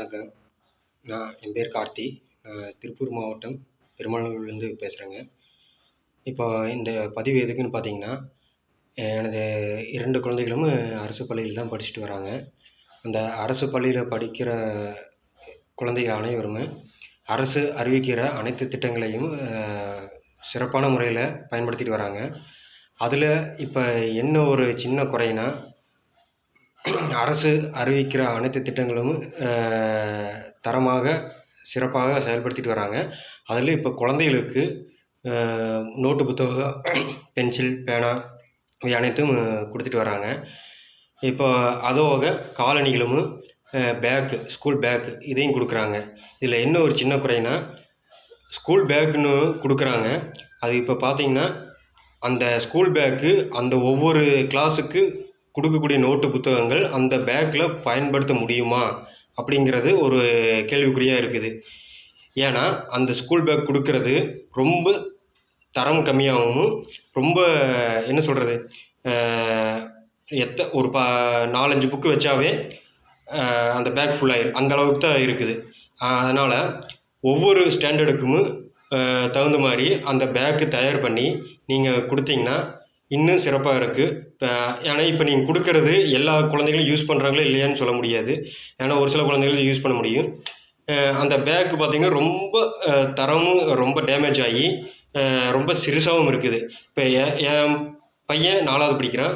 வணக்கம். நான் என் பேர் கார்த்தி. நான் திருப்பூர் மாவட்டம் பெருமாநல்லூர்லேருந்து பேசுகிறேங்க இப்போ இந்த பதிவு எதுக்குன்னு பார்த்தீங்கன்னா எனது இரண்டு குழந்தைகளும் அரசு பள்ளியில் தான் படிச்சுட்டு வராங்க. அந்த அரசு பள்ளியில் படிக்கிற குழந்தைகள் அனைவரும் அரசு அறிவிக்கிற அனைத்து திட்டங்களையும் சிறப்பான முறையில் பயன்படுத்திட்டு வராங்க. அதில் இப்போ என்ன ஒரு சின்ன குறைனா அரசு அறிவிக்கிற அனைத்து திட்டங்களும் தரமாக சிறப்பாக செயல்படுத்திட்டு வராங்க. அதில் இப்போ குழந்தைகளுக்கு நோட்டு புத்தகம் பென்சில் பேனா இவை அனைத்தும் கொடுத்துட்டு வராங்க. இப்போ அதோக காலணிகளும் பேக்கு ஸ்கூல் பேக்கு இதையும் கொடுக்குறாங்க. இதில் என்ன ஒரு சின்ன குறைனா ஸ்கூல் பேக்குன்னு கொடுக்குறாங்க. அது இப்போ பார்த்தீங்கன்னா அந்த ஸ்கூல் பேக்கு அந்த ஒவ்வொரு கிளாஸுக்கு கொடுக்கக்கூடிய நோட்டு புத்தகங்கள் அந்த பேக்கில் பயன்படுத்த முடியுமா அப்படிங்கிறது ஒரு கேள்விக்குறியாக இருக்குது. ஏன்னா அந்த ஸ்கூல் பேக் கொடுக்கறது ரொம்ப தரம் கம்மியாகவும் ரொம்ப என்ன சொல்கிறது எத்த ஒரு பா நாலஞ்சு புக்கு வச்சாவே அந்த பேக் ஃபுல்லாகிடும் அந்த அளவுக்கு தான் இருக்குது. அதனால் ஒவ்வொரு ஸ்டாண்டர்டுக்கும் தகுந்த மாதிரி அந்த பேக்கு தயார் பண்ணி நீங்கள் கொடுத்தீங்கன்னா இன்னும் சிறப்பாக இருக்குது இப்போ ஏன்னா இப்போ நீங்கள் கொடுக்கறது எல்லா குழந்தைகளும் யூஸ் பண்ணுறாங்களோ இல்லையான்னு சொல்ல முடியாது. ஏன்னா ஒரு சில குழந்தைகள் யூஸ் பண்ண முடியும். அந்த பேக்கு பார்த்திங்கன்னா ரொம்ப தரமும் ரொம்ப டேமேஜ் ஆகி ரொம்ப சிறுசாகவும் இருக்குது. இப்போ என் என் பையன் நாலாவது படிக்கிறான்.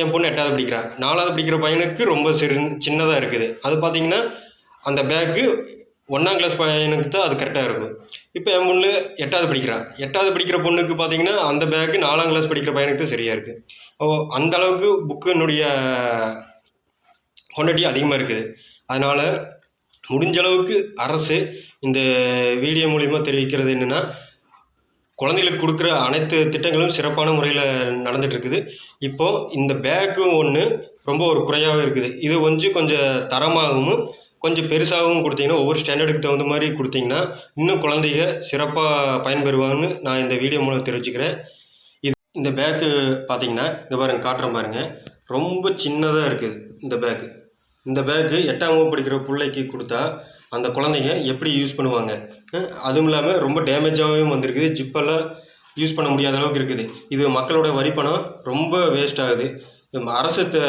என் பொண்ணு எட்டாவது படிக்கிறான். நாலாவது படிக்கிற பையனுக்கு ரொம்ப சிறு சின்னதாக இருக்குது. அது பார்த்தீங்கன்னா அந்த பேக்கு ஒன்றாம் கிளாஸ் பையனுக்கு தான் அது கரெக்டாக இருக்கும். இப்போ என் பொண்ணு எட்டாவது படிக்கிறான் எட்டாவது படிக்கிற பொண்ணுக்கு பார்த்தீங்கன்னா அந்த பேக்கு நாலாம் கிளாஸ் படிக்கிற பையனுக்கு தான் சரியாக இருக்குது ஓ அந்த அளவுக்கு புக்கினுடைய குவான்டிட்டி அதிகமாக இருக்குது. அதனால் முடிஞ்ச அளவுக்கு அரசு இந்த வீடியோ மூலிமா தெரிவிக்கிறது என்னென்னா குழந்தைகளுக்கு கொடுக்குற அனைத்து திட்டங்களும் சிறப்பான முறையில் நடந்துகிட்ருக்குது இப்போது இந்த பேக்கும் ஒன்று ரொம்ப ஒரு குறையாகவே இருக்குது. இது கொஞ்சம் கொஞ்சம் தரமாகவும் கொஞ்சம் பெருசாகவும் கொடுத்தீங்கன்னா ஒவ்வொரு ஸ்டாண்டர்டுக்கு தகுந்த மாதிரி கொடுத்தீங்கன்னா இன்னும் குழந்தைங்க சிறப்பாக பயன்பெறுவாங்கன்னு நான் இந்த வீடியோ மூலம் தெரிவிச்சுக்கிறேன். இது இந்த பேக்கு பார்த்தீங்கன்னா இந்த பாருங்க காட்டுறேன் பாருங்க. ரொம்ப சின்னதாக இருக்குது இந்த பேக்கு இந்த பேக்கு எட்டாம் வகுப்பு படிக்கிற பிள்ளைக்கு கொடுத்தா அந்த குழந்தைங்க எப்படி யூஸ் பண்ணுவாங்க? அதுவும் இல்லாமல் ரொம்ப டேமேஜாகவும் வந்திருக்குது. ஜிப்பெல்லாம் யூஸ் பண்ண முடியாத அளவுக்கு இருக்குது. இது மக்களோட வரி பணம் ரொம்ப வேஸ்ட் ஆகுது. அரசு த-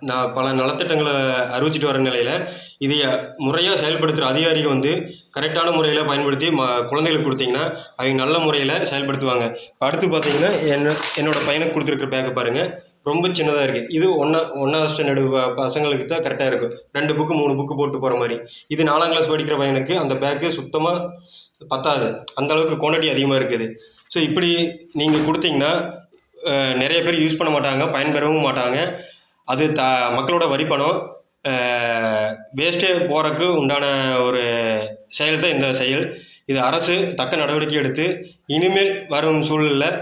நான் பல நலத்திட்டங்களை அறிவிச்சிட்டு வர நிலையில் இதை முறையாக செயல்படுத்துகிற அதிகாரிகள் வந்து கரெக்டான முறையில் பயன்படுத்தி ம குழந்தைகளுக்கு கொடுத்தீங்கன்னா அவங்க நல்ல முறையில் செயல்படுத்துவாங்க. அடுத்து பார்த்தீங்கன்னா என்ன என்னோட பையனுக்கு கொடுத்துருக்குற பேக்கை பாருங்கள் ரொம்ப சின்னதாக இருக்குது இது ஒன்றா ஒன்றாவது ஸ்டாண்டர்டு பசங்களுக்கு தான் கரெக்டாக இருக்கும். ரெண்டு புக்கு மூணு புக்கு போட்டு போகிற மாதிரி. இது நாலாம் கிளாஸ் படிக்கிற பையனுக்கு அந்த பேக்கு சுத்தமாக பத்தாது. அந்தளவுக்கு குவான்டிட்டி அதிகமாக இருக்குது. ஸோ இப்படி நீங்கள் கொடுத்தீங்கன்னா நிறைய பேர் யூஸ் பண்ண மாட்டாங்க பயன்பெறவும் மாட்டாங்க. அது த மக்களோட வரிப்பணம் வேஸ்ட்டே போகிறக்கு உண்டான ஒரு செயல் தான் இந்த செயல். இது அரசு தக்க நடவடிக்கை எடுத்து இனிமேல் வரும் சூழலில்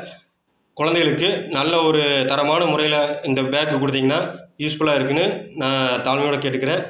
குழந்தைகளுக்கு நல்ல ஒரு தரமான முறையில் இந்த பேக்கு கொடுத்தீங்கன்னா யூஸ்ஃபுல்லாக இருக்குன்னு நான் தாழ்மையோட கேட்டுக்கிறேன்.